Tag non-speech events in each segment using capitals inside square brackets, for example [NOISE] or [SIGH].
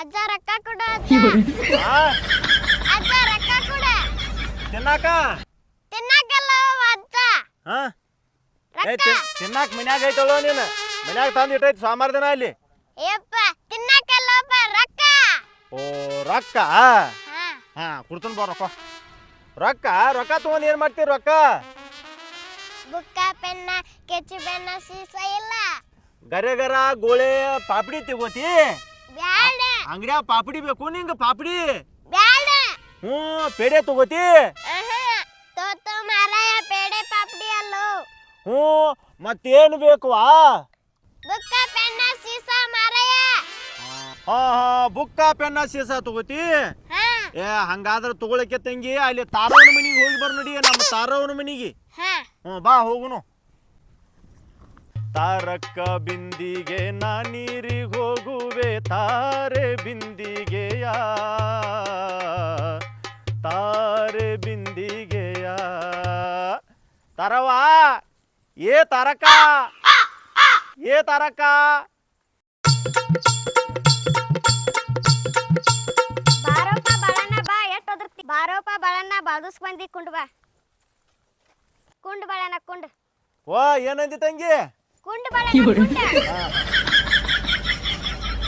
ಅಜ್ಜ ರೊಕ್ಕ ಕೊಡ ಅಜ್ಜ. ರಕ್ಕ ಅಜ್ಜ ರೊಕ್ಕ ಕೊಡ. ತಿನ್ನಾಕ? ತಿನ್ನಾಕಲ್ಲ ಅಜ್ಜ. ಹಾ ರೊಕ್ಕ. ತಿನ್- ತಿನ್ನಾಕ ಮನ್ಯಾಗ ಐತಳೋ ನೀನು? ಮನ್ಯಾಗ ತಂದು ಇಟ್ಟೈತಿ ಸೋಮವಾರ ದಿನ ಅಲ್ಲಿ? ಯಪ್ಪ ತಿನ್ನಕಲ್ಲಪ್ಪ ರೊಕ್ಕ. ಓ ರೊಕ್ಕ? ಹಾ. ಹಾ ಕೊಡ್ತೀನಿ ಬಾ ರೊಕ್ಕ. ರೊಕ್ಕ? ರೊಕ್ಕ ತಗೊಂಡ್ ಏನ್ ಮಾಡ್ತೀರಿ ರೊಕ್ಕ? ಬುಕ್ಕ ಪೆನ್ನ ಕೆಚ್ಚು ಬೆನ್ನ ಸೀಸ ಇಲ್ಲ ಗರೆ ಗರ ಗೋಳೆ ಪಾಪಡಿ ತಗೋತಿ? ಬ್ಯಾಡ ಅಂಗಡ್ಯಾಗ ಪಾಪಡಿ ಬೇಕು ನಿಂಗ ಪಾಪಡಿ? ಬ್ಯಾಡ. ಹ್ಞೂ ಪೇಡೆ ತಗೋತಿ? ಆಹಾ, ತೋತು ಮಾರಾಯ ಪೇಡೆ ಪಾಪಡಿ ಅಲ್ಲೋ. ಹ್ಞೂ ಮತ್ತೇನು ಬೇಕವಾ ಬುಕ್ಕ ಪೆನ್ನ ಸೀಸ ಮಾರಾಯ. ಹಾ ಹಾ ಬುಕ್ಕ ಪೆನ್ನ ಸೀಸ ತಗೋತಿ? ಹಾ. ಏ ಹಂಗಾದ್ರೆ ತಗೊಳಕ್ಕೆ ತಂಗಿ ಅಲ್ಲಿ ತಾರವನ ಮನಿಗೆ ಹೋಗಿ ಬರ್ ನಡಿ ನಮ್ಮ ತಾರವನ ಮನಿಗೆ. ಹಾ. ಹ್ಞೂ ಬಾ ಹೋಗುನು. ತಾರಕ್ಕ ಬಿಂದಿಗೆ ನಾ ನೀರಿಗೆ ಹೋಗುವೆ ತಾರೆ ಬಿಂದಿಗೆಯ. ತಾರೆ ಬಿಂದಿಗೆಯ. ತರವಾ ಏ ತಾರಕ ಏ ತಾರಕ. ಬಾರೋಪ ಬಳಣ್ಣ ಬಾ ಎಷ್ಟ್ ಒದರ್ತಿ ಬಾರೋಪ ಬಳಣ್ಣ ಬಾದುಸ್ ಬಂದಿ ಕುಂಡ್ ಬಾ. ಕುಂಡ್ ಬಾಳಣ್ಣ ಕುಂಡ್. ಓ ಏನಂದಿ ತಂಗಿ? ಕುಂಡ್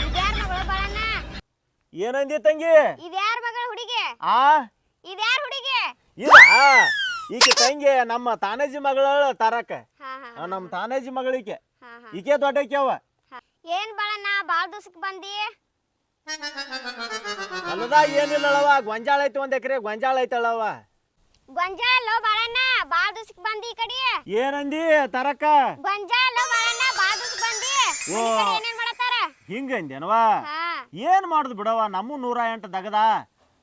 ಇದ್ಯಾರ ಮಗಳು ಬಾಳಣ್ಣ? ಏನಂದಿ ತಂಗಿ? ಇದ್ಯಾರ ಮಗಳ ಹುಡುಗಿ? ಆ? ಇದ್ಯಾರ ಹುಡುಗಿ? ಇಲ್ಲ ಈಕೆ ತಂಗಿ ನಮ್ಮ ತಾನಾಜಿ ಮಗಳ ತರಕ. ನಮ್ಮ ತಾನಾಜಿ ಮಗಳಿಕೆ ಈಕೆ. ದೊಡ್ಡಕ್ಯಾವ ಅವ. ಏನ್ ಬಾಳಣ್ಣ ಬಾಳ ದಿವಸಕ್ಕೆ ಬಂದಿ? ಅಲ್ಲದ ಏನಿಲ್ಲಳವ ಗೊಂಜಾಳ ಐತಿ ಒಂದ್ ಎಕರೆ ಗೊಂಜಾಳ ಐತಳವ ಗೊಂಜಾಳ ಬಾಳಣ್ಣ ಬಾಳ ದಿವ್ಸಕ್ ಬಂದಿ ಈ ಕಡೆ? ಏನಂದಿ ತರಕ? ಗೊಂಜಾಲೋ ಓ. ಹಿಂಗಂದೇನವ ಏನ್ ಮಾಡುದು ಬಿಡವ ನಮ್ಮ ನೂರ ಎಂಟು ದಗದ.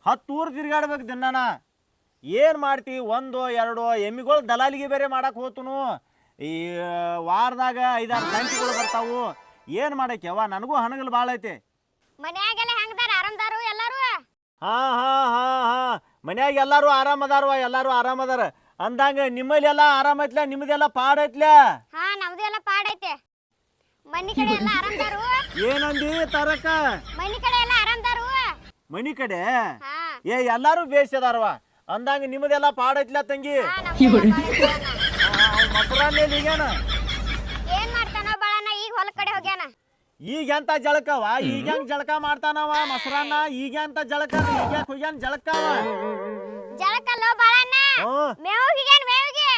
ಹತ್ತು ಊರು ತಿರ್ಗಾಡ್ಬೇಕು ದಿನಾನ. ಏನ್ ಮಾಡ್ತಿ? ಒಂದು ಎರಡು ಎಮ್ಮಿಗಳು ದಲಾಲಿಗೆ ಬೇರೆ ಮಾಡಕ್ ಹೋತುನು. ಈ ವಾರದಾಗ ಐದಾರು ಗಂಟೆಗಳು ಬರ್ತಾವು. ಏನ್ ಮಾಡಕ್ಯವ ನನಗೂ ಹಣಗಳು ಭಾಳ ಐತಿ. ಮನ್ಯಾಗೆಲ್ಲ ಹೆಂಗದಾರ? ಆರಾಮದಾರು ಎಲ್ಲಾರು? ಹಾ ಹಾ ಹಾ ಹಾ. ಮನ್ಯಾಗ ಎಲ್ಲಾರು ಆರಾಮದಾರವ ಎಲ್ಲಾರು ಆರಾಮದಾರ. ಅಂದಂಗ ನಿಮ್ಮಲ್ಲಿ ಎಲ್ಲ ಆರಾಮ ಐತ್ಲ? ನಿಮ್ಮದೆಲ್ಲ ಪಾಡ ಐತ್ಲ? ಹಾ ಮನಿ ಕಡೆ ಎಲ್ಲ ಆರಾಮದಾರು? ಏನಂದಿ ತರಕ? ಮನಿ ಕಡೆ ಎಲ್ಲ ಆರಾಮದಾರು? ಮನಿ ಕಡೆ? ಏ ಎಲ್ಲಾರು ಬೇಸದಾರವ ಅಂದಂಗ ನಿಮ್ಮದೆಲ್ಲ ಪಾಡ ಐತ್ಲ ತಂಗಿ. ಮೊಸರನ್ನ ಈಗೇನ ಏನ್ ಮಾಡ್ತಾನ ಬಾಳಣ್ಣ ಈಗ ಹೊಲ ಕಡೆ ಹೋಗ್ಯಾನ. ಈಗ ಎಂತ ಜಳಕವ? ಈಗ ಹೆಂಗ್ ಜಳಕ ಮಾಡ್ತಾನವ? ಮೊಸರನ್ನ? ಈಗ ಎಂತ ಜಳಕ? ಈಗ ಹೋಗ್ಯಾನ ಜಳಕವ? ಜಳಕಲ್ಲೋ ಬಾಳಣ್ಣ? ಹ್ಮ್. ಮೇವ್ ಹೋಗ್ಯಾನ ಮೇವಿಗೆ?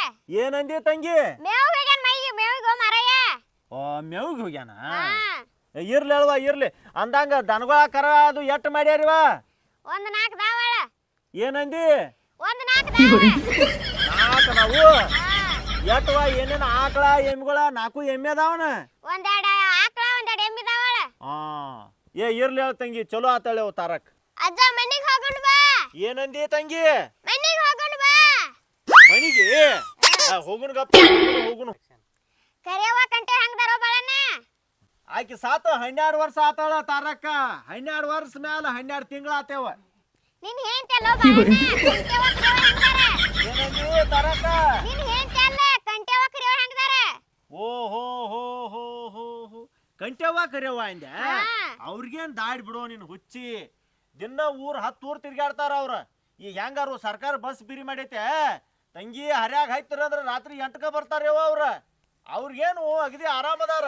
ಏನಂದಿ ತಂಗಿ? ಮೇವಿಗೆ ಓ ಮೇವ್ಗ್ ಹೋಗ್ಯಾನ? ಏ, ಇರ್ಲಿ ಅಲ್ವಾ ಇರ್ಲಿ. ಅಂದಂಗ ದನಗಳ ಕರ ಅದು ಎಟ್ ಮಾಡ್ಯಾರಿವ? ಒಂದ್ ನಾಲ್ಕು ದಾವಾಳ ಏನಂದಿ? ಒಂದ್ ನಾಲ್ಕು ದಾವಳ ನಾಲ್ಕು ನಾವು ಎಟ್ಟವ ಏನೇನು ಆಕಳ ಎಮ್ಮಿಗಳ ನಾಲ್ಕು ಎಮ್ಮೆ ಅದಾವನ? ಒಂದೆರಡು ಆಕಳ ಒಂದೆರಡು ಎಮ್ಮಿ ದಾವಾಳ ಹಾ ಏ ಇರ್ಲಿ ಹೇಳ ತಂಗಿ ಚಲೋ ಆತಾಳೆ ಅವ್ ತಾರಕ್. ಅಜ್ಜ ಮಣ್ಣಿಗೆ ಹೋಗೋಣ ಬಾ. ಏನಂದಿ ತಂಗಿ? ಮಣ್ಣಿಗೆ ಹೋಗೋಣ ಬಾ. ಮನಿಗೆ? ಹೋಗುಣ ಗಪ್ಪ ಹೋಗುನು, ಹೋಗುನು ಕಂಟೆ ಹಂಗ ಹೆಂಗದಾರೋ ಬಾಳಣ್ಣ? ಆಕಿ ಸಾತ ಹನ್ನೆರಡು ವರ್ಷ ಆತಾಳ ತಾರಕ್ಕ. ಹನ್ನೆರಡು ವರ್ಷ ಮ್ಯಾಲ ಹನ್ನೆರಡು ತಿಂಗಳ ಆತೇವ. ನಿನ್ ಹೆಂಡತಿ ಅಲ್ಲೋ ಬಾಳಣ್ಣ? ಹೆಂಗದಾರ ತಾರಕ್ಕ? ನಿನ್ ಹೆಂಡತಿ ಅಲ್ಲ ಹೆಂಗದಾರ ಓ ಹೋ ಹೋ ಹೋ ಹೋ ಹೋ. ಕಂಟ್ಯವ್ವ ಕರೆಯವ್ವ ಅಂದೆ. ಅವ್ರಿಗೇನ್ ದಾಡಿ ಬಿಡೋ ನಿನ್ ಹುಚ್ಚಿ. ದಿನ ಊರ್ ಹತ್ತು ಊರ್ ತಿರ್ಗಾಡ್ತಾರ ಅವ್ರ. ಈಗ ಹೆಂಗಾರು ಸರ್ಕಾರ ಬಸ್ ಬಿರಿ ಮಾಡೈತೆ? ತಂಗಿ ಹರ್ಯಾಗ ಹಾಯ್ತಾರ ಅಂದ್ರೆ ರಾತ್ರಿ ಎಂಟಕ ಬರ್ತಾರೇವ ಅವ್ರ. ಅವ್ರಿಗೇನು ಅಗದಿ ಆರಾಮದಾರ.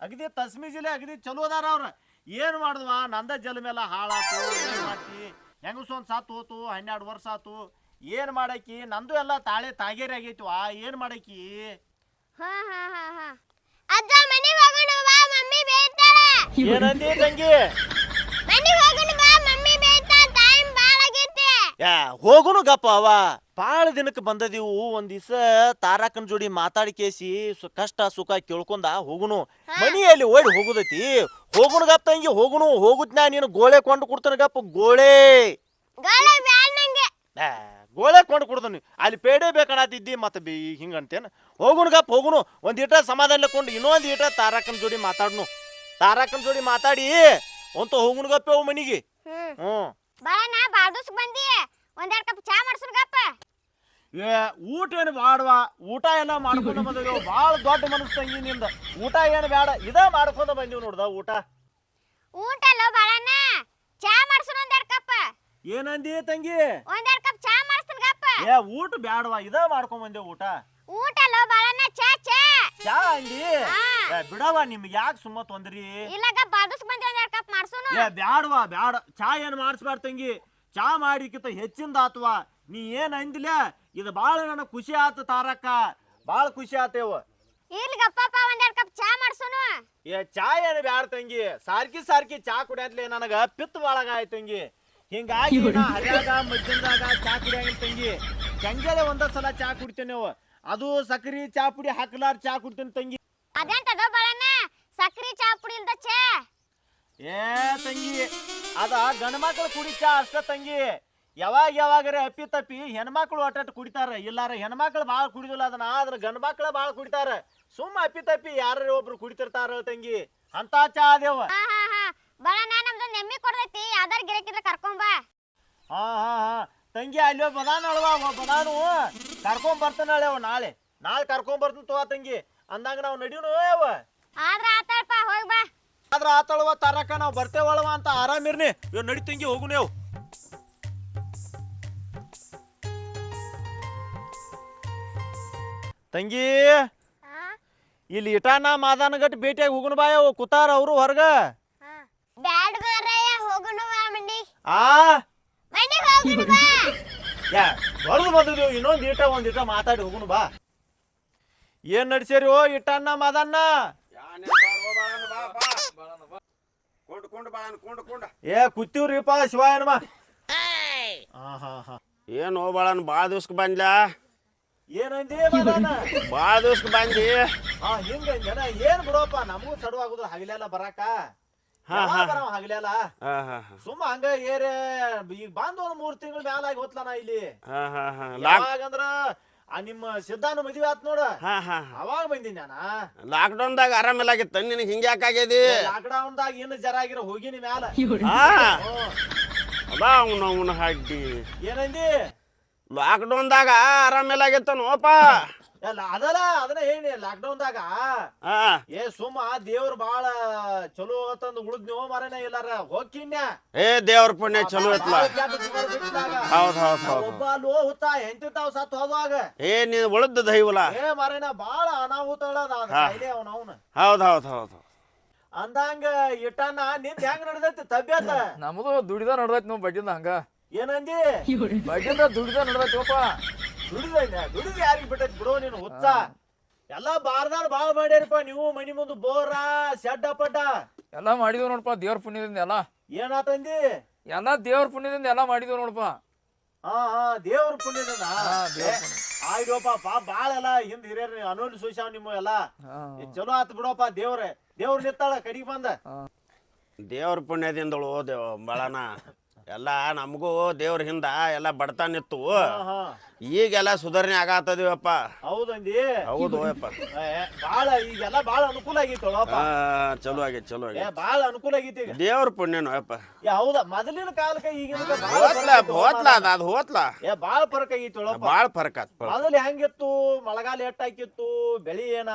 ಅಗದಿ ತಸ್ಮಿ ಜಿಲ್ಲೆ ಅಗದಿ ಚಲೋ ಅದಾರ ಅವ್ರ. ಏನು ಮಾಡಿದ್ವ? ನಂದ ಜಲ ಮೇಲೆ ಹಾಳಾತು ಮಾಡ್ತಿ? ಹೆಂಗಸ ಒಂದ್ ಸಾತ್ ಹೋತು ಹನ್ನೆರಡು ವರ್ಷ ಆತು. ಏನು ಮಾಡಾಕಿ? ನಂದು ಎಲ್ಲ ತಾಳೆ ತಾಗೇರಿ ಆ ಏನ್ ಮಾಡಾಕಿ? ಹಾ ಹಾ ಹಾ ಹಾ. ಅಜ್ಜ ಮನಿಗ್ ಹೋಗೋಣ ಬಾ ಮಮ್ಮಿ ಬೇಯ್ತಾಳೆ. ಏನಂದಿ ತಂಗಿ? ಮನಿಗ್ ಹೋಗೋಣ ಬಾ ಮಮ್ಮಿ ಬೇಯ್ತಾ ಟೈಮ್ ಬಾಳ ಆಗೈತಿ. ಯಾ ಹೋಗುನು ಗಪ್ಪ ಅವ. ಭಾಳ ದಿನಕ್ಕೆ ಬಂದದಿವು ಒಂದ್ ದಿವಸ ತಾರಾಕನ್ ಜೋಡಿ ಮಾತಾಡಿ ಕೇಸಿ ಸು- ಕಷ್ಟ ಸುಖ ಕೇಳ್ಕೊಂಡ ಹೋಗುನು. ಮನೆಯಲ್ಲಿ ಓಡಿ ಹೋಗುದೈತಿ. ಹೋಗುಣ ಗಪ್ಪ ತಂಗಿ ಹೋಗುನು. ಹೋಗುದ್ನ ನೀನು ಗೋಳೆ ಕೊಂಡು ಕೊಡ್ತಾನ ಗಪ್ಪ ಗೋಳೆ. ಗಾಳಿ ಬ್ಯಾಳ ನಂಗೆ. ಆ, ಗೋಳೆ ಕೊಂಡು ಕೊಡ್ತಾನೆ ಅಲ್ಲಿ ಪೇಡೆ ಬೇಕಣತಿದ್ದಿ ಮತ್ತೆ ಬಿ ಹಿಂಗಂತೇನ ಹೋಗುಣ ಗಪ್ಪ ಹೋಗುನು. ಒಂದ್ ಈಟ ಸಮಾಧಾನ ಕೊಂಡು ಇನ್ನೊಂದ್ ಈಟ ತಾರಾಕನ್ ಜೋಡಿ ಮಾತಾಡ್ನು. ತಾರಾಕನ್ ಜೋಡಿ ಮಾತಾಡಿ ಅಂತ ಹೋಗುಣ ಗಪ್ಪ ಅವು ಮನಿಗೆ. ಹ್ಮ್. ಹ್ಮ್. ಬಾಳ ನಾ ಬಂದಿ. ಒಂದೆರಡು ಕಪ್ ಚಾ ಮಾಡ್ಸೋಣಗಪ್ಪ ಏ ಊಟ ಏನು ಮಾಡುವ? ಊಟ ಎಲ್ಲ ಮಾಡ್ಕೊಂಡು ಬಂದಿದ್ದೇವೆ. ಭಾಳ ದೊಡ್ಡ ಮನಸ್ಸು ತಂಗಿ ನಿಂದ. ಊಟ ಏನು ಬೇಡ ಇದ ಮಾಡ್ಕೊಂಡು ಬಂದೀವಿ ನೋಡ್ದ ಊಟ. ಊಟ ಅಲ್ಲ ಬಾಳಣ್ಣ. ಚಾ ಮಾಡ್ಸೋಣ ಒಂದೆರಡು ಕಪ್. ಏನಂದಿ ತಂಗಿ? ಒಂದೆರಡು ಕಪ್ ಚಾ ಮಾಡ್ಸ್ತೀನಿ ಗಪ್ಪ. ಏ ಊಟ ಬೇಡವಾ ಇದ ಮಾಡ್ಕೊಂಡ್ ಬಂದೆ ಊಟ. ಊಟ ಅಲ್ಲ ಬಾಳಣ್ಣ ಚಾ ಚಾ. ಚಾ ಅಂದಿ. ಏ ಬಿಡವಾ ನಿಮ್ಗೆ ಯಾಕೆ ಸುಮ್ಮ ತೊಂದ್ರಿ ಇಲ್ಲ ಗಪ್ ಬಾದುಸ್ ಬಂದಿ ಒಂದೆರಡು ಕಪ್ ಮಾಡ್ಸೋನು. ಏ ಬ್ಯಾಡವಾ ಬ್ಯಾಡ. ಚಾ ಏನು ಮಾಡಿಸ್ಬಾರ್ದು ತಂಗಿ? ಚಾ ಮಾಡಿಕಿತ ಹೆಚ್ಚಿಂದ ಆತ್ವಾ? ನೀ ಏನ್ ಅಂದಿಲ್ಲ ಇದು ಬಾಳ ನನಗೆ ಖುಷಿ ಆತ ತಾರಕ್ಕ. ಬಾಳ ಖುಷಿ ಆತೇವ ಇರ್ಲಿ ಗಪ್ಪಪ್ಪ ಒಂದೆರಡು ಕಪ್ ಚಾ ಮಾಡ್ಸೋನು. ಏ ಚಾ ಏನು ಬ್ಯಾಡ ತಂಗಿ. ಸಾರ್ಕಿ ಸಾರ್ಕಿ ಚಾ ಕುಡಿಯತ್ಲೆ ನನಗ ಪಿತ್ತ ಒಳಗ ಆಯ್ತು ತಂಗಿ. ಹಿಂಗಾಗಿ ನಾ ಹರ್ಯಾಗ ಮಧ್ಯಾಹ್ನದಾಗ ಚಾ ಕುಡಿಯಂಗಿಲ್ಲ ತಂಗಿ. ಚಂಜಲೆ ಒಂದ ಸಲ ಚಾ ಕುಡಿತೇನೆ ಅದು ಸಕ್ರಿ ಚಾ ಪುಡಿ ಹಾಕಲಾರ ಚಾ ಕುಡಿತೇನೆ ತಂಗಿ. ಅದೆಂತದೋ ಬಾಳಣ್ಣ ಸಕ್ರಿ ಚಾ ಪುಡಿ ಇಲ್ದ ಚಾ ಏ ತಂಗಿ ಅದ ಗಂಡ ಮಕ್ಳು ಕುಡಿತಾ ಅಷ್ಟ ತಂಗಿ. ಯಾವಾಗ ಯಾವಾಗರೆ ಅಪ್ಪಿ ತಪ್ಪಿ ಹೆಣ್ಮಕ್ಳು ಒಟ್ಟ ಕುಡಿತಾರ. ಇಲ್ಲಾರ ಹೆಣ್ಮಕ್ಳು ಭಾಳ ಕುಡಿದಿಲ್ಲ ಅದನ್ನ ಆದ್ರ ಗಂಡ್ಮಕ್ಳು ಭಾಳ ಕುಡಿತಾರ. ಸುಮ್ಮ ಅಪ್ಪಿ ತಪ್ಪಿ ಯಾರ ಒಬ್ರು ಕುಡಿತಿರ್ತಾರ ತಂಗಿ. ಅಂತ ಚಾ ಅದೇವ ನಮ್ದು ನೆಮ್ಮಿ ಕೊಡ್ತೈತಿ. ಯಾವ್ದಾರ ಗಿರಕಿದ್ರೆ ಕರ್ಕೊಂಬಾ ಹಾ ಹಾ ಹಾ. ತಂಗಿ ಅಲ್ಲಿ ಬದಾನ ಅಳವ ಬದಾನು. ಕರ್ಕೊಂಡ್ ಬರ್ತಾನಳೆ ಅವ ನಾಳೆ. ನಾಳೆ ಕರ್ಕೊಂಡ್ ಬರ್ತಾನ ತಗೋ ತಂಗಿ. ಅಂದಾಗ ನಾವು ನಡೀನು ಅವ. ಆದ್ರ ಆತಾಳಪ್ಪ ಹೋಗ್ ಬಾ. ಆದ್ರ ಆತಳುವ ತರಕ ನಾವು ಬರ್ತೇವಳವ ಅಂತ ಆರಾಮಿರ್ನಿ ಇವ್ ನಡಿ ತಂಗಿ ಹೋಗು ನೀವು. ತಂಗಿ ಇಲ್ಲಿ ಇಟಾನ ಮಾದಾನ ಗಟ್ಟಿ ಭೇಟಿಯಾಗಿ ಹೋಗುಣ ಬಾಯ ಕುತಾರ ಅವರು ಹೊರಗ. ಬ್ಯಾಡ್ ಬಾರಯ್ಯ ಹೋಗೋಣ ಬಾ ಮಂಡಿ ಆ? ಮಂಡಿ ಹೋಗೋಣ ಬಾ. ಯಾ ಹೊರದು ಇನ್ನೊಂದು ಇಟ ಒಂದ್ ಇಟ ಮಾತಾಡಿ ಹೋಗುಣ ಬಾ. ಏನ್ ನಡ್ಸೇರಿ ಓ ಇಟ್ಟಣ್ಣ ಮಾದಣ್ಣ ಕೊಂಡು ಕೊಂಡು ಬಾಳನ್ ಕೊಂಡು ಕೊಂಡ ಏ ಕುತ್ತೀವ್ರಿಪ ಶಿವಾಯನಮ್ಮ ಏನು ಬಾಳನ್ ಭಾಳ ದಿವ್ಸಕ್ಕೆ ಬಂದ್ಲಾ? ಏನಂದಿ ಬಾಳ ಭಾಳ ದಿವ್ಸಕ್ಕೆ ಬಂದಿ? ಹಾ ಹಿಂಗ ಜನ ಏನ್ ಬಿಡೋಪ್ಪ ನಮಗೂ ಸಡುವಾಗುದು ಹಗಲೆಲ್ಲ ಬರಾಕ. ಹಾ, ಯಾವಾಗ ಹಾ. ಬರಾವ ಹಗಲೆಲ್ಲ? ಹಾ ಹಾ ಹಾ. ಸುಮ್ಮ ಹಂಗ ಏರೆ ಈಗ ಬಂದ್ ಒಂದ್ ಮೂರ್ ತಿಂಗಳ ಮ್ಯಾಲ ಆಗಿ ಹೋತ್ಲ ನಾ ಇಲ್ಲಿ. ಹಾ ಹಾ ಹಾ. ಲಾಕ್ ಯಾವಾಗಂದ್ರ ಆ ನಿಮ್ಮ ಸಿದ್ಧಾನ ಮದುವೆ ಆತ್ ನೋಡ. ಹಾ ಹಾ ಅವಾಗ ಬಂದಿನಿ ನಾನ? ಲಾಕ್ಡೌನ್ದಾಗ ಆರಾಮಿಲ್ಲಾಗಿತ್ತ ನಿನಗೆ ಹಿಂಗೆ ಯಾಕಾಗ್ಯದಿ ಲಾಕ್ಡೌನ್ ದಾಗ ಏನು ಜರ ಆಗಿರ ಹೋಗಿನಿ ಮ್ಯಾಲ. ಅದ ಅವನ ಅವನ ಹಡ್ಡಿ ಏನಂದಿ? ಲಾಕ್ಡೌನ್ದಾಗ ಆರಾಮಿಲ್ಲಾಗಿತ್ತ ನೋಪ ಎಲ್ಲ ಅದಲ್ಲ ಅದನ್ನ ಹೇಳಿ ಲಾಕ್ಡೌನ್ ದಾಗ ಹಾ ಏ ಸುಮ್ಮ ದೇವ್ರ ಬಾಳ ಚಲೋ ತಂದು ಉಳಿದ್ ನೀವು ಮರನೇ ಇಲ್ಲಾರ? ಹೋಗಿನ್ಯ ಏ ದೇವ್ರ ಪುಣ್ಯ ಚಲೋ ಐತ್ಲ. ಹೌದ್ ಹೌದ್ ಹೌದ್ ಒಬ್ಬ ಲೋ ಹುತ್ತ ಎಂತಿರ್ತಾವ ಸತ್ ಹೋದಾಗ ಏ ನೀನ್ ಉಳಿದ ದೈವಲ. ಏ ಮರನ ಬಾಳ ಅನಾಹುತ ಅವನ ಅವನ. ಹೌದ್ ಹೌದ್ ಹೌದ್ ಅಂದಂಗ ಇಟ್ಟನ ನಿಂದ ಹೆಂಗ್ ನಡ್ದೈತಿ ತಬ್ಯತ? ನಮ್ದು ದುಡಿದ ನಡ್ದೈತಿ ನಾವು ಬಡ್ಡಿಂದ ಹಂಗ. ಏನಂದಿ? ಬಡ್ಡಿಂದ ದುಡಿದ ನಡ್ದೈತಿವಪ್ಪ ದುಡಿದ ಯಾರಿಗೆ ಯಾರಿಗ್ ಬಿಟ್ಟೈತಿ ಬಿಡೋ ನೀನು ಹುಚ್ಚ. ಎಲ್ಲ ಬಾರ್ದಾರ್ ಬಾಳ ಮಾಡ್ಯಾರಪ್ಪ ನೀವು ಮನಿ ಮುಂದೆ ಬೋರ ಸೆಡ್ಡ ಪಡ್ಡ. ಎಲ್ಲ ಮಾಡಿದ್ವಿ ನೋಡಪ್ಪ ದೇವ್ರ ಪುಣ್ಯದಿಂದ ಎಲ್ಲ. ಏನಾತಂದಿ ಎಲ್ಲ ದೇವ್ರ ಪುಣ್ಯದಿಂದ ಎಲ್ಲ ಮಾಡಿದ್ವಿ ನೋಡಪ್ಪ ಹಾ ಹಾ ದೇವ್ರ ಪುಣ್ಯದಿಂದ ಆಯ್ತಪ್ಪ ಪಾ ಬಾಳ ಎಲ್ಲ ಹಿಂದ್ ಹಿರಿಯರ್ ಅನೋಲ್ ಸೂಸ್ಯಾವ್ ನಿಮ್ಮ ಎಲ್ಲ. ಚಲೋ ಆತ್ ಬಿಡಪ್ಪ ದೇವ್ರೆ. ದೇವ್ರ ನಿತ್ತಾಳ ಕಡಿಗೆ ಬಂದ. ದೇವ್ರ ಪುಣ್ಯದಿಂದಳು ದೇವ್ ಬಳನ ಎಲ್ಲ ನಮಗೂ ದೇವ್ರ ಹಿಂದ ಎಲ್ಲ ಬಡತನ ಇತ್ತು. ಹಾ, ಹಾ. ಈಗೆಲ್ಲ ಸುಧಾರಣೆ ಆಗತ್ತದಿವಪ್ಪ ಹೌದಂದಿ? ಹೌದು ಯಪ್ಪ ಬಾಳ ಈಗೆಲ್ಲ ಬಾಳ ಅನುಕೂಲ ಆಗಿತ್ತು ಚಲೋ ಆಗೈತಿ ಚಲೋ ಆಗೈತಿ. ಬಾಳ ಅನುಕೂಲ ಆಗೈತಿ ಈಗ. ದೇವ್ರ ಪುಣ್ಯನು ಯಪ್ಪ ಏ ಹೌದ? ಮೊದಲಿನ ಕಾಲಕ್ಕೆ ಈಗಿನ ಹೋತ್ಲ ಹೋತ್ಲ ಅದ ಹೋತ್ಲ? ಏ ಬಾಳ ಫರಕ್ ಆಗಿತ್ತು ಬಾಳ ಫರಕ್ ಆತ್ ಮೊದಲು ಹೆಂಗಿತ್ತು? ಮಳೆಗಾಲ ಎಟ್ಟಾಕಿತ್ತು? ಬೆಳಿ ಏನ?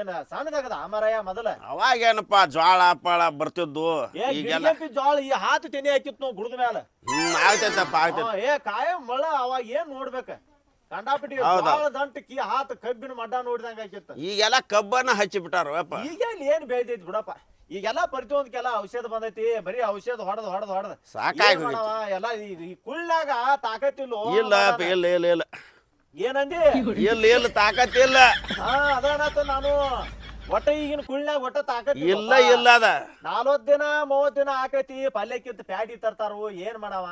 ಏನ ಸಣ್ಣದಾಗದ? ಅಮರಯ ಮೊದಲ? ಅವಾಗ ಏನಪ್ಪ ಜ್ವಾಳ ಪಾಳ ಬರ್ತಿದ್ದು ಜ್ವಾಳ ಈಗೆಲ್ಲ ಗಿಡಗಂಟಿ ಈ ಹಾತು ತೆನೆ ಹಾಕಿತ್ತು ನಾವು ಗುಡದ ಮ್ಯಾಲ. ಹ್ಮ್ ಆಗ್ತೈತಪ್ಪ ಆಗ್ತೈತೆ. ಏ ಕಾಯಂ ಮಳ ಅವಾಗ ಏನ್ ನೋಡ್ಬೇಕ? ಕಂಡಾಪಿಟಿ ಹೌದು. ಜೋಳ ದಂಟಕಿ ಹಾತ್ ಕಬ್ಬಿನ ಮಡ್ಡ ನೋಡಿದಂಗ ಆಗಿತ್ತು ಈಗೆಲ್ಲ ಕಬ್ಬನ್ನ ಹಚ್ಚಿ ಬಿಟ್ಟಾರ ಈಗ ಏನ್ ಬೆಳ್ದೈತಿ ಬಿಡಪ್ಪ. ಈಗೆಲ್ಲ ಪ್ರತಿಯೊಂದಕ್ಕೆಲ್ಲ ಔಷಧ ಬಂದೈತಿ ಬರೀ ಔಷಧ ಹೊಡೆದ್ ಹೊಡೆದ್ ಹೊಡೆದ್. ಸಾಕಾಗಿ ಎಲ್ಲಾ ಈ ಕುಳ್ಳಾಗ ತಾಕತ್ತಿಲ್ಲ ಇಲ್ಲ ಇಲ್ಲ ಇಲ್ಲ ಇಲ್ಲ ಏನಂದಿ? ಇಲ್ಲ ಇಲ್ಲ ತಾಕತ್ ಇಲ್ಲ. ಹಾ ಅದಾನತ್ತ ನಾನು? ಒಟ್ಟ ಈಗಿನ ಕುಳ್ನ್ಯಾಗ ಒಟ್ಟ ತಾಕತ್ ಇಲ್ಲ ಇಲ್ಲ ಅದ. ನಾಲ್ವತ್ ದಿನ ಮೂವತ್ ದಿನ ಆಕೈತಿ ಪಲ್ಯಕ್ಕಿಂತ ಪ್ಯಾಟಿ ತರ್ತಾರು ಏನ್ ಮಾಡವ?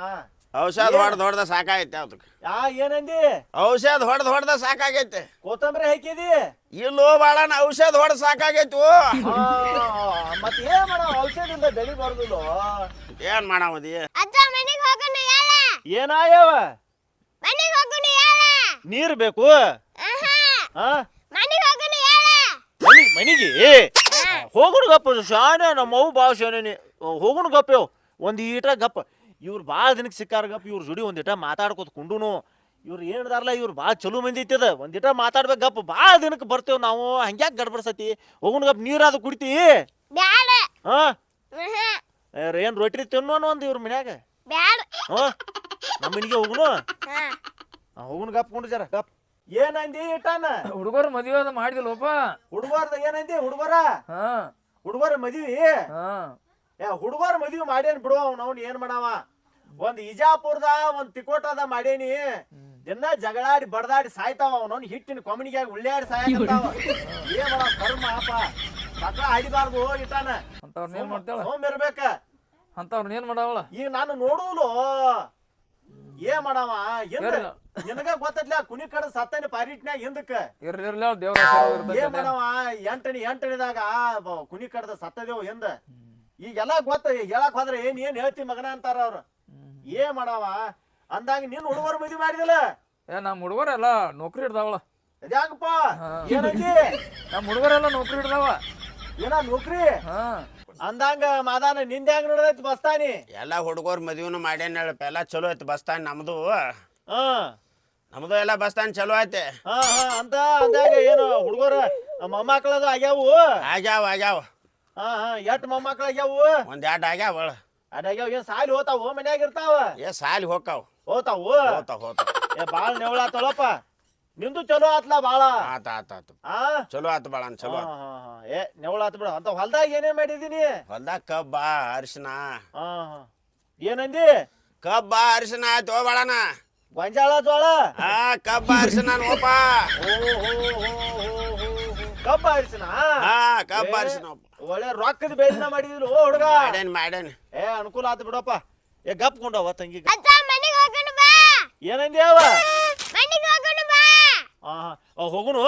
ಔಷಧ ಹೊಡೆದ್ ಹೊಡೆದ ಸಾಕಾಗೈತೆ ಅದಕ್ಕೆ ಯಾ ಏನಂದಿ? ಔಷಧ ಹೊಡೆದ್ ಹೊಡೆದ ಸಾಕಾಗೈತೆ. ಕೊತ್ತಂಬರಿ ಹಾಕಿದಿ? ಇಲ್ಲೋ ಬಾಳ ಔಷಧ ಹೊಡೆದ್ ಸಾಕಾಗೈತು ಮತ್ತೆ ಮತ್ ಏನ್ ಮಾಡವ ಔಷಧ ಇಲ್ಲ ಬೆಳಿ ಬರ್ದಿಲ್ಲ? ಏನ್ ಮಾಡಾಮದಿ ಅಜ್ಜ ಮನೆಗೆ ಹೋಗೋಣ ಯಾಳ ಏನಾಯವ ಮನೆಗೆ ಹೋಗೋಣ ಯಾಳ ನೀರ್ ಬೇಕು? ಹಾ? ಮನೆಗೆ ಹೋಗೋಣ ಯಾಳ ಮನಿಗ್ ಮನಿಗೆ? ಹೋಗುಣ ಗಪ್ಪ ಶಾನೆ ನಮ್ಮವು ಭಾಳ ಶಾನೆ ಹೋಗುಣ ಗಪ್ಪ ಇವ್. ಒಂದ್ ಈಟ ಗಪ್ಪ. ಇವ್ರು ಭಾಳ ದಿನಕ್ಕೆ ಸಿಕ್ಕಾರ ಗಪ್ಪ ಇವ್ರ ಜೋಡಿ ಒಂದಿಟ ಇಟ ಮಾತಾಡ್ಕೊತ ಕುಂಡುನು. ಇವ್ರು ಏನದಾರಲ್ಲ ಇವ್ರು ಭಾಳ ಚಲೋ ಮಂದಿ ಐತದ ಒಂದಿಟ ಇಟ ಮಾತಾಡ್ಬೇಕು ಗಪ್ಪ ಭಾಳ ದಿನಕ್ಕೆ ಬರ್ತೇವೆ ನಾವು. ಹಂಗ್ಯಾಕ್ ಗಡ್ಬಡ್ಸತಿ? ಹೋಗುಣ ಗಪ್ಪ ನೀರಾದ ಕುಡಿತಿ? ಬ್ಯಾಡ. ಹಾ? ಏನ್ ರೊಟ್ಟಿ ತಿನ್ನೋನು ಒಂದು ಇವ್ರ ಮನ್ಯಾಗ? ಬ್ಯಾಡ. ಹ್ಞೂ ನಮ್ಮ ಮನೆಗೆ ಹೋಗುನು? ಹೋಗುನ ಗಪ್ ಕುಂಡು ಜರ ಗಪ್. ಏನಂದಿ ಇಟ್ಟಾನ ಹುಡುಗರು ಮದುವೆ ಅದ ಮಾಡಿದಿಲ್ಲಪ್ಪ ಹುಡುಗರ್ದ ಏನಂದಿ ಹುಡುಗರ? ಹಾ. ಹುಡುಗರ ಮದ್ವಿ? ಹಾ. ಏ ಹುಡುಗರ ಮದ್ವಿ ಮಾಡೇನ್ ಬಿಡು ಅವ್ನ ಅವ್ನ ಏನ್ ಮಾಡವ? ಒಂದ್ ಇಜಾಪುರದ ಒಂದ್ ತಿಕೋಟದ ಮಾಡೇನಿ. ದಿನ ಜಗಳಾಡಿ ಬಡದಾಡಿ ಸಾಯ್ತಾವ ಅವನವ್ನ ಹಿಟ್ಟಿನ ಕೊಮಣಿಗ್ಯಾಗ ಉಳ್ಳಾಡಿ ಸಾಯ್ತಾವ ಏನ್ ಮಾಡ ಕರ್ಮ ಅಪ್ಪ. ಮಕ್ಳ ಆಡಿಬಾರ್ದು ಇಟ್ಟಾನ. ಅಂತವ್ರನ್ನ ಏನ್ ಮಾಡ್ತಾಳ ಸೋಮ್ ಇರ್ಬೇಕ. ಅಂತವ್ರನ್ನ ಏನ್ ಮಾಡವಳ? ಈಗ ನಾನು ನೋಡುವಲು ಏನ್ ಮಾಡಾವ ಯಾರು? ನಿನಗ ಗೊತ್ತದ್ಲ ಕುನಿ ಕಡ ಸತ್ತನ ಪಾರಿಟ್ನ್ಯಾಗ ಹಿಂದಕ್ಕ ಇರ್ಲಿ ಇರ್ಲಿ ದೇವ್ರ ಏನ್ ಮಾಡಾವ ಎಂಟಣಿ ಎಂಟಣಿದಾಗ ಬ- ಕುನಿ ಕಡದ ಸತ್ತದೇವ್ ಹಿಂದ ಈಗೆಲ್ಲ ಗೊತ್ತ ಹೇಳಕ್ ಹೋದ್ರೆ ಏನ್ ಏನ್ ಹೇಳ್ತಿ ಮಗನ ಅಂತಾರ ಅವ್ರು. ಏ ಮಾಡವ? ಅಂದಾಗ ನಿನ್ ಹುಡುಗರ ಮದ್ವಿ ಮಾಡಿದಿಲ್ಲ. ಏ ನಮ್ಮ ಹುಡುಗರೆಲ್ಲ ನೌಕರಿ ಹಿಡ್ದಾವಳ. ಅದ್ಯಾಂಗಪ್ಪ. ಏನಂದಿ ನಮ್ಮ ಹುಡುಗರೆಲ್ಲ ನೌಕರಿ ಹಿಡ್ದಾವ. ಏನ ನೌಕರಿ? ಹಾ. ಅಂದಂಗ ಮಾದಾನ ನಿಂದ ಹೆಂಗ್ ನಡೆದೈತಿ ಬಸ್ತಾನಿ. ಎಲ್ಲ ಹುಡುಗರು ಮದುವೆನು ಮಾಡ್ಯಾನ ಹೇಳಪ್ಪ ಎಲ್ಲ ಚಲೋ ಐತಿ ಬಸ್ತಾನ್ ನಮ್ದು. ಹಾ. ನಮ್ದು ಎಲ್ಲ ಬಸ್ತಾನ್ ಚಲೋ ಐತೆ. ಹಾ ಹಾ ಅಂತ ಅಂದಾಗ ಏನು ಹುಡುಗರ ಮೊಮ್ಮಕ್ಕಳದು ಆಗ್ಯಾವು? ಆಗ್ಯಾವ ಆಗ್ಯಾವ. ಹಾ ಹಾ ಎಷ್ಟ್ ಮೊಮ್ಮಕ್ಕಳು ಆಗ್ಯಾವು ಒಂದ್ ಎರಡು ಆಗ್ಯಾವ ಅದಾಗ್ಯಾವ ಏನ್ ಸಾಲಿ ಹೋತಾವ ಮನ್ಯಾಗ ಇರ್ತಾವ? ಏ ಸಾಲಿ ಹೋಕಾವ್ ಹೋತಾವು? ಹೋತಾವ್ ಹೋತಾವ್. ಏ ಬಾಳ ನೆವಳಾತಳಪ್ಪ ನಿಂದು ಚಲೋ ಆತ್ಲ ಬಾಳ? ಆತ ಆತ ಆತು. ಆ? ಚಲೋ ಆತು ಬಾಳನ್ ಚಲೋ ಹಾ, ಆತು. ಹಾ, ಹಾ. ಏ ನೆವಳಾತ್ ಬಿಡ. ಅಂತ ಹೊಲ್ದಾಗ ಏನೇನ್ ಮಾಡಿದೀನಿ ಹೊಲ್ದಾಗ ಕಬ್ಬ ಅರಿಶಿನ ಹಾ ಹಾ. ಏನಂದಿ? ಕಬ್ಬ ಅರಿಶಿನ ಆಯ್ತು ಬಾಳನ ಗೊಂಜಾಳ ಜೋಳ ಆ ಕಬ್ಬ ಅರಿಶಿನ ನೋಪ ಓ ಹೋ ಹೋ ಹೋ ಹೋ ಹೋ. ಕಬ್ಬ ಅರಿಸಿನ ಹಾ ಕಬ್ಬ ಏ, ಅರಿಶಿನ ಒಳ್ಳೆ ರೊಕ್ಕದ ಬೇಜನ ಮಾಡಿದ್ರು ಓ ಹುಡುಗ. ಮಾಡ್ಯಾನ ಮಾಡ್ಯಾನ ಏ ಅನುಕೂಲ ಆತು ಬಿಡಪ್ಪ. ಏ ಗಪ್ಕೊಂಡವ ತಂಗಿ ಅಜ್ಜ ಮನೆಗೆ ಹೋಗೋಣ ಬಾ. ಏನಂದಿ ಅವ? ಮನೆಗೆ ಹೋಗೋಣ ಬಾ. ಆ ಹೋಗುಣು ಹೋಗುನು?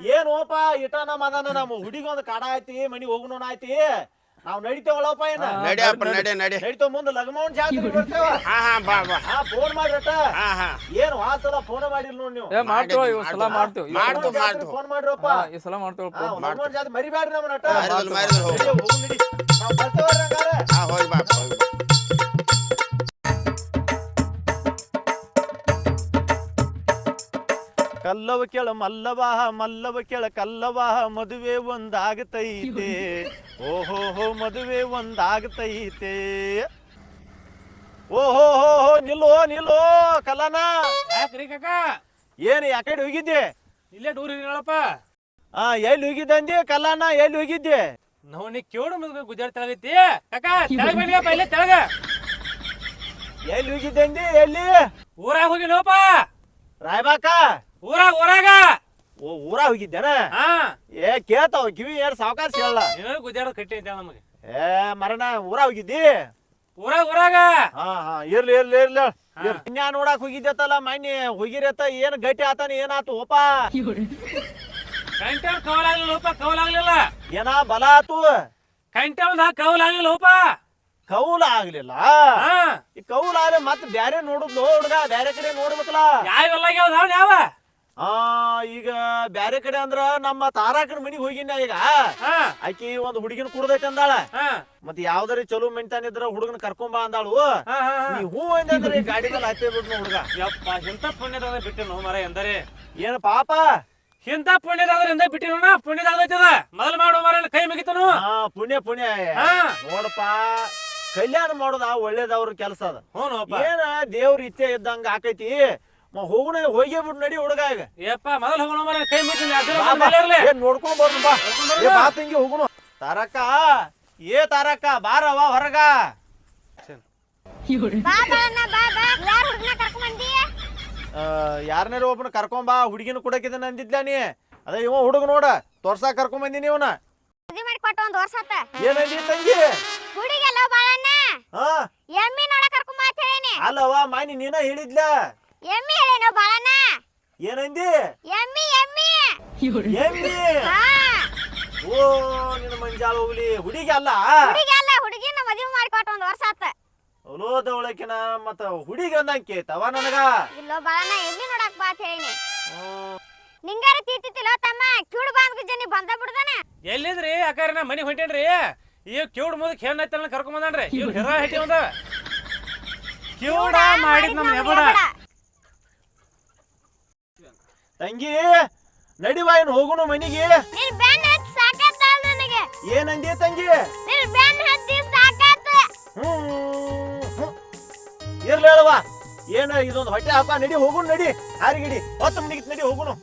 ಏನೋಪ ಇಟ ನಮ್ಮ ಅದಾನ ನಮ್ಮ ಹುಡುಗಿ ಒಂದು ಕಾಡ ಐತಿ ಮನಿ ಹೋಗೋಣ ಆಯ್ತಿ? ನಾವ್ ನಡಿತೇವಳಪ್ಪ ಏನ. ನಡಿಯಪ್ಪ ನಡಿ ನಡಿ ನಡಿತೇವ ಮುಂದೆ ಲಗಮೌನ್ ಜಾತ್ರೆ ಬರ್ತೇವ. ಹಾ ಹಾ ಬಾ ಬಾ. ಹಾ ಫೋನ್ ಮಾಡ್ರಟ ಹಾ ಹಾ. ಏನ್ ವಾಸಲ ಫೋನ್ ಮಾಡಿಲ್ಲ ನೋಡಿ ನೀವು. ಏ ಮಾಡ್ತೀವ ಇವ್ ಸಲ ಮಾಡ್ತೀವಿ. ಮಾಡ್ತು, ಮಾಡ್ತು. ಫೋನ್ ಮಾಡ್ರಪ್ಪ. ಈ ಸಲ ಮಾಡ್ತೇವ ಲಗಮೌನ್ ಜಾತ್ರೆ ಮರಿಬ್ಯಾಡ್ರಿ ನಮ್ಮ ನಟ ಮಾರಿದ್ರು ಹೋಗು. ನಡಿ, ಹೋಗು ನಡಿ. ನಾವ್ ಬರ್ತೇವ್ರಿ ಹಂಗಾರೆ. ಹಾ ಹೋಗಿ ಬಾ ಹೋಗಿ ಕಲ್ಲವ ಕೇಳ ಮಲ್ಲವಾಹ ಮಲ್ಲವ ಕೇಳ ಕಲ್ಲವಾಹ ಮದುವೆ ಒಂದಾಗತೈತೆ. [LAUGHS] ಓಹೋ ಹೋ ಮದುವೆ ಒಂದಾಗತೈತೆ. ಓಹೋ ಹೋ ಹೋ ನಿಲ್ಲೋ ನಿಲ್ಲೋ ಯಾಕ್ರಿ ಕಾಕ? ಏನು ಯಾಕಡೆ ಹೋಗಿದ್ದೆ? ಇಲ್ಲೇ ಟೂರ್ ಹೇಳಪ್ಪ ಆ ಎಲ್ಲಿ ಹೋಗಿದ್ದಂದಿ? ಕಲ್ಲನ ಎಲ್ಲಿ ಹೋಗಿದ್ದೆ? ನಾವು ನೀ ಕೇಳು ಮುದ್ಗ ಗುಜರಾತ್ ತೆಳಗೈತಿ. ಕಾಕ ತೆಳಗ ಇಲ್ಲೇ ತೆಳಗ. ಎಲ್ಲಿ ಹೋಗಿದ್ದೆ ಅಂದಿ ಎಲ್ಲಿ? ಊರಾಗ ಹೋಗಿನೋಪ ರಾಯಬಾಕ? ಊರಾಗ ಊರಾಗ? ಓ ಊರ ಹೋಗಿದ್ದೇನ? ಹಾ. ಏ ಕೇಳ್ತಾವ ಕಿವಿ ಏನ್ ಸಾವಕಾಶ ಹೇಳಲ್ಲ ಏನೋ ಗುಜರಾತ್ ಕಟ್ಟಿ ಅಂತ ನಮಗೆ. ಏ ಮರಣ ಊರ ಹೋಗಿದ್ದಿ? ಊರಾಗ ಊರಾಗ? ಹಾ ಹಾ ಇರ್ಲಿ ಇರ್ಲಿ ಇರ್ಲಿ ಇನ್ಯಾ ನೋಡಕ್ ಹೋಗಿದ್ದೆತ್ತಲ್ಲ ಮೊನ್ನೆ ಹೋಗಿರತ್ತ ಏನ್ ಗಟ್ಟಿ ಆತಾನ ಏನಾತು ಓಪ? ಕಂಟೆ ಕವಲಾಗ್ಲಿಲ್ಲಪ್ಪ ಕವಲಾಗ್ಲಿಲ್ಲ. ಏನ ಬಲ ಆತು? ಕಂಟೆ ಒಂದ್ ಕೌಲ ಆಗ್ಲಿಲ್ಲ ಹಾ. ಈ ಕೌಲ ಆದ್ರೆ ಮತ್ ಬ್ಯಾರೆ ನೋಡುದ್ ಹುಡ್ಗ ಬ್ಯಾರೆ ಕಡೆ ನೋಡ್ಬೇಕಲ್ಲ. ಯಾವ ಎಲ್ಲ ಯಾವ? ಆ ಈಗ ಬ್ಯಾರೆ ಕಡೆ ಅಂದ್ರ ನಮ್ಮ ತಾರಾಕನ ಮನಿಗ್ ಹೋಗಿನ ಈಗ. ಹಾ. ಆಕಿ ಒಂದ್ ಹುಡುಗಿನ ಕುಡ್ದೈತೆ ಅಂದಾಳ. ಹಾ. ಮತ್ ಯಾವ್ದಾರ ಚಲೋ ಮೆಂತಾನ ಇದ್ರ ಹುಡುಗನ ಕರ್ಕೊಂಬ ಅಂದಾಳು. ನೀ ಹೂ ಅಂದ್ರೆ ಗಾಡಿ ಮೇಲೆ ಹತ್ತೇ ಬಿಡ್ನು ಹುಡುಗ. ಯಪ್ಪ ಇಂಥ ಪುಣ್ಯದಾಗ ಬಿಟ್ಟಿನ ಮರ ಎಂದರೆ. ಏನ ಪಾಪ? ಎಂತ ಪುಣ್ಯದಾದ್ರೆ ಎಂದ ಬಿಟ್ಟಿನ ಪುಣ್ಯದಾಗೈತದ ಮೊದಲು ಮಾಡೋ ಮರ ಕೈ ಮುಗಿತನು. ಪುಣ್ಯ ಪುಣ್ಯ ಹಾ. ನೋಡಪ್ಪ ಕಲ್ಯಾಣ ಮಾಡೋದ ಒಳ್ಳೇದವ್ರ ಕೆಲಸ ಅದ. ಏನ ದೇವ್ರ ಇಚ್ಛೆ ಇದ್ದಂಗ ಆಕೈತಿ. ಹೋಗುಣ ಹೋಗೇ ಬಿಡ್ ನಡಿ ಹುಡುಗ ಈಗ ಯಪ್ಪ ಮೊದಲು ಹೋಗೋಣ ಮರ ಕೈ. ಇರ್ಲಿ. ಏನ್ ನೋಡ್ಕೊಂಡ್ ಬರ್ನು ಬಾ. ಏ. ಬಾ. ತಂಗಿ ಹೋಗುನು ತಾರಕ್ಕ ಏ ತಾರಕ್ಕ ಬಾರವ ಹೊರಗ. ಯಾರನ್ನಾರ ಒಬ್ಬನ ಕರ್ಕೊಂಡ್ ಬಾ ಹುಡುಗಿನ ಕುಡಕಿದನ ಅಂದಿದ್ಲ ನೀ. ಅದ ಇವ ಹುಡುಗ ನೋಡ ತೋರ್ಸಾ ಕರ್ಕೊಂಡ್ ಬಂದಿನಿ ಇವನ. ಏನಂದಿ ತಂಗಿ? ಹುಡುಗೆಲ್ಲ ಬಾಳಣ್ಣ? ಹಾ. ಎಮ್ಮಿ ನೋಡ ಕರ್ಕೊಂಡ್ ಬಾ ಅಂತ ಹೇಳೇನಿ. ಅಲ್ಲವ ಮಾನಿ ನೀನ ಹೇಳಿದ್ಲ. ಎಮ್ಮಿ ಹೇಳೇನೋ ಬಾಳಣ್ಣ. ಏನಂದಿ? ಎಮ್ಮಿ ಎಮ್ಮಿ. ಎಮ್ಮಿ? ಹಾ. ಓ ನಿನ್ನ ಮಂಜಾಳ ಹೋಗ್ಲಿ ಹುಡುಗಿ ಅಲ್ಲ? ಹುಡುಗಿ ಅಲ್ಲ ಹುಡುಗಿನ ಮದ್ವಿ ಮಾಡಿ ಒಂದು ಒಂದ್ ವರ್ಷ ಆತ. ಮತ್ತ ಹುಡುಗಿ ಅಂದಂಗ್ ಕೇತವ ನನಗ? ಇಲ್ಲೋ ಬಾಳಣ್ಣ ಎಮ್ಮಿ ನೋಡಕ್ ಬಾ ಅಂತ ಹೇಳೇನಿ. ಹ್ಮ್. ನಿಂಗಾರ ತೀತಿತ್ತಿಲ್ಲ ತಮ್ಮ? ಬಂದ್ ನೀ ಬಂದ ಬಿಡ್ದಾನ? ಎಲ್ಲಿದ್ರಿ? ಅಕ್ಕಾರ ನಾ ಮನಿ ಹೊಂಟೇನ್ರಿ? ಈ ಕಿವುಡ್ ಮುದಕ್ ಐತಲ್ಲ ಕರ್ಕೊಂಡ್ ಬಂದಾನ್ರಿ. ಇವ್ ಹೆರ ಹೆಟ್ಟಿ ಒಂದ ಕಿವುಡ ಮಾಡಿದ್ ನಮ್ಮ ಹೆಬಡ ತಂಗಿ ನಡಿವ ಏನ್ ಹೋಗುನು ಮನಿಗೆ. ನೀ ಬ್ಯಾನ್ ಹತ್ತಿ ಸಾಕಾತ ನನಗೆ. ಏನಂದಿ ತಂಗಿ? ನೀ ಬ್ಯಾನ್ ಹತ್ತಿ ಸಾಕಾತ. ಇರ್ಲಿ ಹೇಳವ್ವ ಏನ ಇದೊಂದು ಹೊಟ್ಟೆ ಹಬ್ಬ ನಡಿ ಹೋಗುನು ನಡಿ. ಹಾರಿಗಿಡಿ. ಹೊತ್ತು ಮನಿಗೆ ನಡಿ ಹೋಗುನು.